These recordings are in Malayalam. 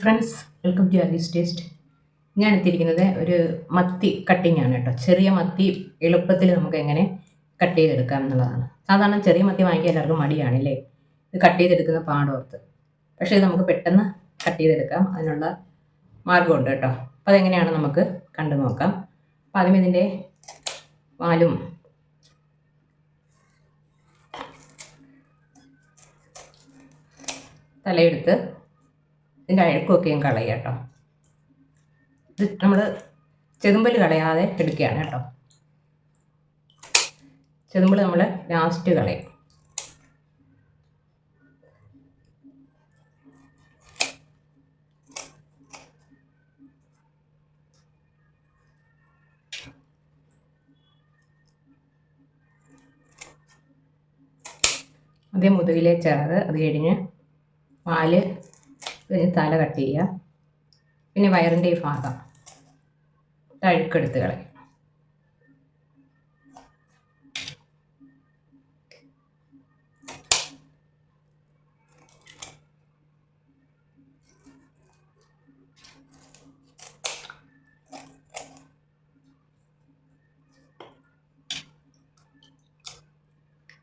Friends welcome to Ali's taste ഞാൻ എത്തിയിരിക്കുന്നത് ഒരു മത്തി കട്ടിംഗ് ആണ് കേട്ടോ. ചെറിയ മത്തി എളുപ്പത്തിൽ നമുക്ക് എങ്ങനെ കട്ട് ചെയ്തെടുക്കാം എന്നുള്ളതാണ്. സാധാരണ ചെറിയ മത്തി വാങ്ങിക്കാൻ എല്ലാവർക്കും മടിയാണല്ലേ ഇത് കട്ട് ചെയ്തെടുക്കുന്ന പാടോർത്ത്. പക്ഷേ ഇത് നമുക്ക് പെട്ടെന്ന് കട്ട് ചെയ്തെടുക്കാം. അതിനുള്ള മാർഗമുണ്ട് കേട്ടോ. അപ്പോൾ അതെങ്ങനെയാണ് നമുക്ക് കണ്ടു നോക്കാം. അപ്പോൾ ആദ്യം ഇതിന്റെ വാലും തലയെടുത്ത് ഇതിന്റെ അഴുക്കൊക്കെയും കളയുക കേട്ടോ. ഇത് നമ്മൾ ചെതുമ്പൽ കളയാതെ എടുക്കുകയാണ് കേട്ടോ. ചെതുമ്പൽ നമ്മൾ ലാസ്റ്റ് കളയും. അതേ മുതുകിലെ ചേർത്ത് അത് കഴിഞ്ഞ് പാൽ പിന്നെ തല കട്ട് ചെയ്യുക. പിന്നെ വയറിന്റെ ഈ ഭാഗം. അഴുക്കെടുത്ത് കളയും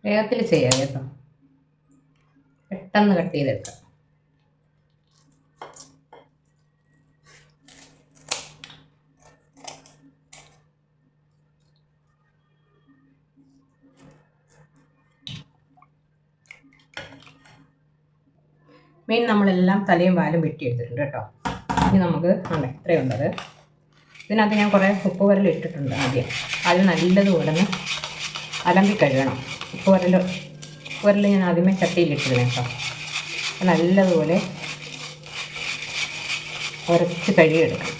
വേഗത്തിൽ ചെയ്യാം കേട്ടോ. പെട്ടെന്ന് കട്ട് ചെയ്തെടുക്കാം മീൻ നമ്മളെല്ലാം തലയും വാലും വെട്ടിയെടുത്തിട്ടുണ്ട് കേട്ടോ. ഇനി നമുക്ക് ആണ് ഇത്രയുണ്ടത് ഇതിനകത്ത് ഞാൻ കുറേ ഉപ്പ് വരൽ ഇട്ടിട്ടുണ്ട് ആദ്യം. അത് നല്ലതുപോലെ അലമ്പി കഴുകണം. ഉപ്പ് വരൽ വരൽ ഞാൻ ആദ്യമേ ചട്ടിയിലിട്ടിരുന്നു കേട്ടോ. നല്ലതുപോലെ ഉരച്ച് കഴുകിയെടുക്കണം.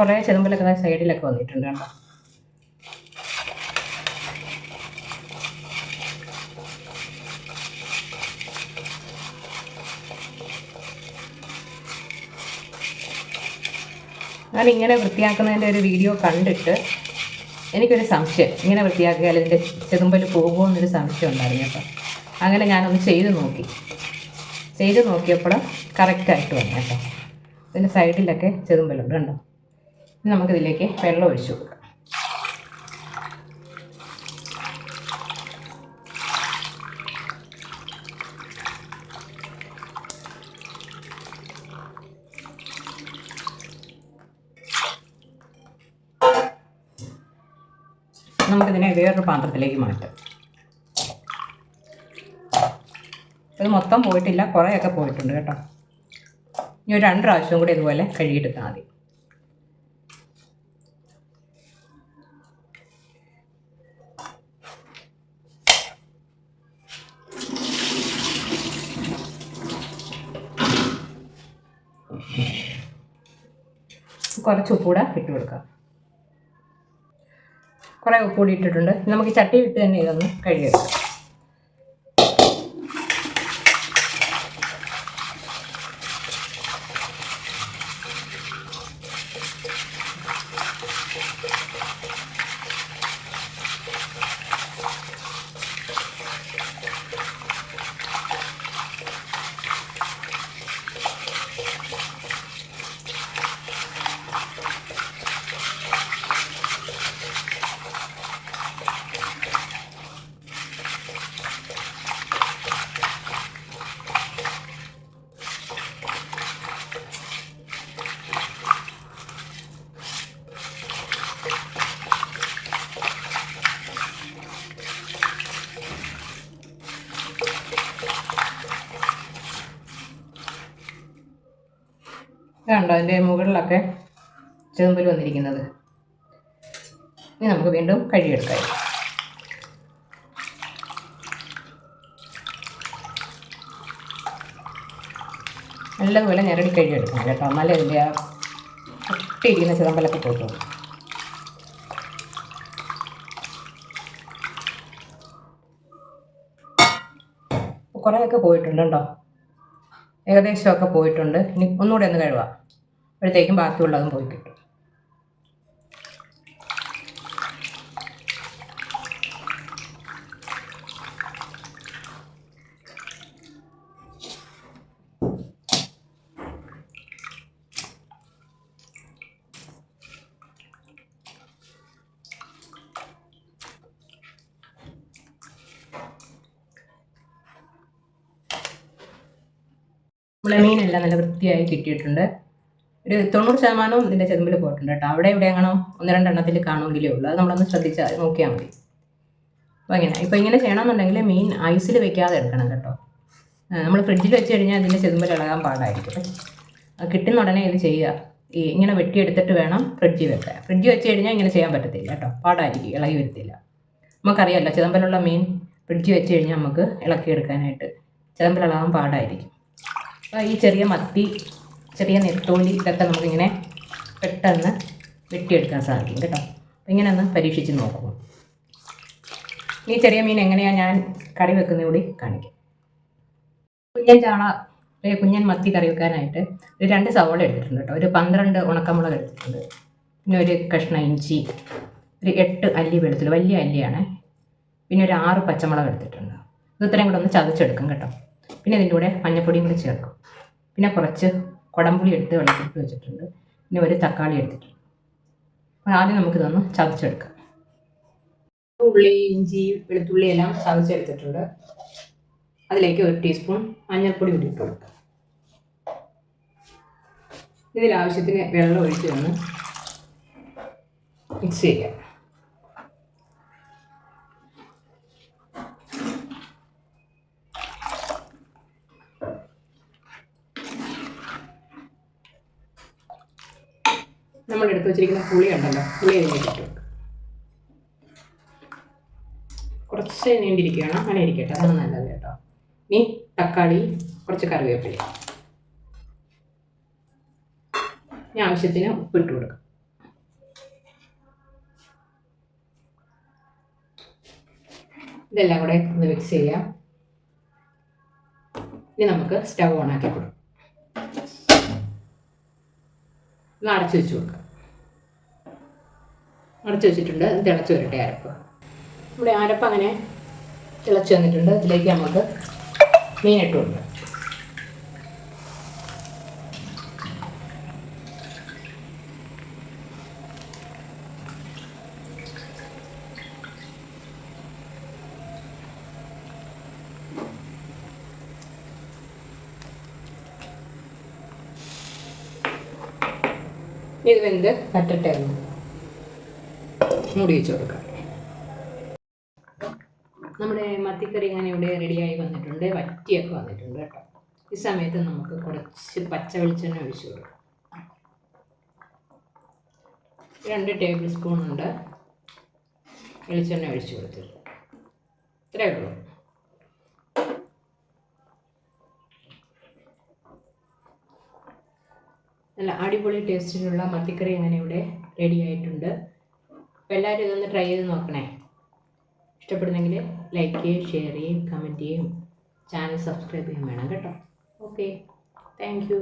കുറേ ചെതുമ്പലൊക്കെ സൈഡിലൊക്കെ വന്നിട്ടുണ്ട് കേട്ടോ. ഞാൻ ഇങ്ങനെ വൃത്തിയാക്കുന്നതിന്റെ ഒരു വീഡിയോ കണ്ടിട്ട് എനിക്കൊരു സംശയം. ഇങ്ങനെ വൃത്തിയാക്കിയാൽ ഇതിന്റെ ചെതുമ്പൽ പോകുമോ എന്നൊരു സംശയം ഉണ്ടായിരുന്നു കേട്ടോ. അങ്ങനെ ഞാനൊന്ന് ചെയ്ത് നോക്കി. ചെയ്ത് നോക്കിയപ്പോൾ കറക്റ്റായിട്ട് വന്നു കേട്ടോ. ഇതിന്റെ സൈഡിലൊക്കെ ചെതുമ്പലുണ്ട് ഇനി നമുക്കിതിലേക്ക് വെള്ളം ഒഴിച്ചു കൊടുക്കാം. നമുക്കിതിനെ വേറൊരു പാത്രത്തിലേക്ക് മാറ്റാം. ഇത് മൊത്തം പോയിട്ടില്ല കുറേയൊക്കെ പോയിട്ടുണ്ട് കേട്ടോ. ഇനി ഒരു രണ്ട് പ്രാവശ്യം കൂടി ഇതുപോലെ കഴുകിയെടുത്താൽ മതി. കുറച്ച് ഉപ്പൂടെ ഇട്ട് കൊടുക്കാം കുറേ ഉപ്പൂടി ഇട്ടിട്ടുണ്ട്. നമുക്ക് ചട്ടി ഇട്ട് തന്നെ ഇതൊന്ന് കഴുകിയെടുക്കാം കണ്ടോ അതിന്റെ മുകളിലൊക്കെ ചേമ്പൽ വന്നിരിക്കുന്നത്. ഇനി നമുക്ക് വീണ്ടും കഴുകിയെടുക്കാം. നല്ലതുപോലെ ഞെരടി കഴുകിയെടുക്കണം കേട്ടോ. എന്നാലേ അതിന്റെ ആ ഒട്ടിയിരിക്കുന്ന ചിതമ്പലൊക്കെ പോയിട്ടു കുറേയൊക്കെ പോയിട്ടുണ്ട് കേട്ടോ ഏകദേശമൊക്കെ പോയിട്ടുണ്ട്. ഇനി ഒന്നുകൂടെ ഒന്ന് കഴുകാം. അപ്പോഴത്തേക്കും ബാക്കിയുള്ളതും പോയി കിട്ടും. എല്ലാം നല്ല വൃത്തിയായി കിട്ടിയിട്ടുണ്ട്. ഒരു തൊണ്ണൂറ് ശതമാനവും ഇതിന്റെ ചെതുമ്പിൽ പോയിട്ടുണ്ട് കേട്ടോ. അവിടെ ഇവിടെ എങ്ങനെ ഒന്ന് രണ്ടെണ്ണത്തിൽ കാണുമെങ്കിലേ ഉള്ളൂ. അത് നമ്മളൊന്ന് ശ്രദ്ധിച്ചാൽ നോക്കിയാൽ മതി. അപ്പോൾ ഇങ്ങനെ. ഇപ്പോൾ ഇങ്ങനെ ചെയ്യണമെന്നുണ്ടെങ്കിൽ മീൻ ഐസിൽ വെക്കാതെ എടുക്കണം കേട്ടോ. നമ്മൾ ഫ്രിഡ്ജിൽ വെച്ച് കഴിഞ്ഞാൽ അതിന്റെ ചെതുമ്പിൽ ഇളകാൻ പാടായിരിക്കും. കിട്ടുന്ന ഉടനെ ഇത് ചെയ്യുക. ഈ ഇങ്ങനെ വെട്ടിയെടുത്തിട്ട് വേണം ഫ്രിഡ്ജിൽ വെക്കാൻ. ഫ്രിഡ്ജിൽ വെച്ച് കഴിഞ്ഞാൽ ഇങ്ങനെ ചെയ്യാൻ പറ്റത്തില്ല കേട്ടോ. പാടായിരിക്കും ഇളകി വരത്തില്ല. നമുക്കറിയാമല്ലോ ചിതമ്പലുള്ള മീൻ ഫ്രിഡ്ജിൽ വെച്ച് കഴിഞ്ഞാൽ നമുക്ക് ഇളക്കിയെടുക്കാനായിട്ട് ഇളകാൻ പാടായിരിക്കും. ഈ ചെറിയ മത്തി ചെറിയ നെത്തോലി ഇതൊക്കെ നമുക്കിങ്ങനെ പെട്ടെന്ന് വെട്ടിയെടുക്കാൻ സാധിക്കും കേട്ടോ. അപ്പോൾ ഇങ്ങനെ ഒന്ന് പരീക്ഷിച്ച് നോക്കുക ഈ ചെറിയ മീൻ എങ്ങനെയാണ് ഞാൻ കറി വെക്കുന്നത് കൂടി കാണിക്കാം. കുഞ്ഞൻ ചാള കുഞ്ഞൻ മത്തി കറി വെക്കാനായിട്ട് ഒരു രണ്ട് സവോള എടുത്തിട്ടുണ്ട് കേട്ടോ. ഒരു പന്ത്രണ്ട് ഉണക്കമുളക് എടുത്തിട്ടുണ്ട്. പിന്നെ ഒരു കഷ്ണ ഇഞ്ചി ഒരു എട്ട് അല്ലി വെളുത്തുള്ളി വലിയ അല്ലിയാണ്. പിന്നെ ഒരു ആറ് പച്ചമുളക് എടുത്തിട്ടുണ്ട്. ഇത് ഇത്രയും കൂടെ ഒന്ന് ചതച്ചെടുക്കും കേട്ടോ. പിന്നെ ഇതിന്റെ കൂടെ മഞ്ഞപ്പൊടിയും കൂടെ ചേർക്കും. പിന്നെ കുറച്ച് കുടംപുളി എടുത്ത് വെള്ളത്തിൽ വെച്ചിട്ടുണ്ട്. പിന്നെ ഒരു തക്കാളി എടുത്തിട്ടുണ്ട്. അപ്പോൾ ആദ്യം നമുക്കിതൊന്ന് ചതച്ചെടുക്കാം. ഉള്ളി ഇഞ്ചി വെളുത്തുള്ളി എല്ലാം ചതച്ചെടുത്തിട്ടുണ്ട്. അതിലേക്ക് ഒരു ടീസ്പൂൺ മഞ്ഞൾപ്പൊടി കൂടി ഇട്ട് കൊടുക്കാം. ഇതിൽ ആവശ്യത്തിന് വെള്ളം ഒഴിച്ച് ഒന്ന് മിക്സ് ചെയ്യാം. നമ്മൾ എടുത്ത് വെച്ചിരിക്കുന്ന പുളി ഉണ്ടല്ലോ പുളി അതിലേക്ക് ഇട്ടു കുറച്ച് നീണ്ടിരിക്കുകയാണ് അങ്ങനെ ഇരിക്കട്ടെ അതാണ് നല്ലത് കേട്ടോ. ഇനി തക്കാളി കുറച്ച് കറിവേപ്പില. ഇനി ആവശ്യത്തിന് ഉപ്പിട്ട് കൊടുക്കാം. ഇതെല്ലാം കൂടെ ഒന്ന് മിക്സ് ചെയ്യാം. ഇനി നമുക്ക് സ്റ്റവ് ഓൺ ആക്കി കൊടുക്കാം. ഒന്ന് അടച്ചു വെച്ച് കൊടുക്കാം. അടച്ചു വെച്ചിട്ടുണ്ട്. തിളച്ച് വരട്ടെ അരപ്പ്. നമ്മുടെ അരപ്പ് അങ്ങനെ തിളച്ച് വന്നിട്ടുണ്ട്. അതിലേക്ക് നമുക്ക് മീനിട്ട് കൊടുക്കാം. ഇത് വെന്ത് പറ്റട്ടെ മൂടി കൊടുക്കാം. നമ്മുടെ മത്തിക്കറി ഇങ്ങനെ ഇവിടെ റെഡിയായി വന്നിട്ടുണ്ട്. വറ്റിയൊക്കെ വന്നിട്ടുണ്ട് കേട്ടോ. ഈ സമയത്ത് നമുക്ക് കുറച്ച് പച്ച വെളിച്ചെണ്ണ ഒഴിച്ചു കൊടുക്കാം. രണ്ട് ടേബിൾ സ്പൂൺ ഉണ്ട്. വെളിച്ചെണ്ണ ഒഴിച്ചു കൊടുത്തിട്ട് ഇത്രയേ ഉള്ളൂ. നല്ല അടിപൊളി ടേസ്റ്റിലുള്ള മത്തിക്കറി അങ്ങനെ ഇവിടെ റെഡി ആയിട്ടുണ്ട് അപ്പോൾ എല്ലാവരും ഇതൊന്ന് ട്രൈ ചെയ്ത് നോക്കണേ. ഇഷ്ടപ്പെടുന്നെങ്കിൽ ലൈക്ക് ചെയ്യുകയും ഷെയർ ചെയ്യുകയും കമന്റ് ചെയ്യുകയും ചാനൽ സബ്സ്ക്രൈബ് ചെയ്യുകയും വേണം കേട്ടോ. Okay thank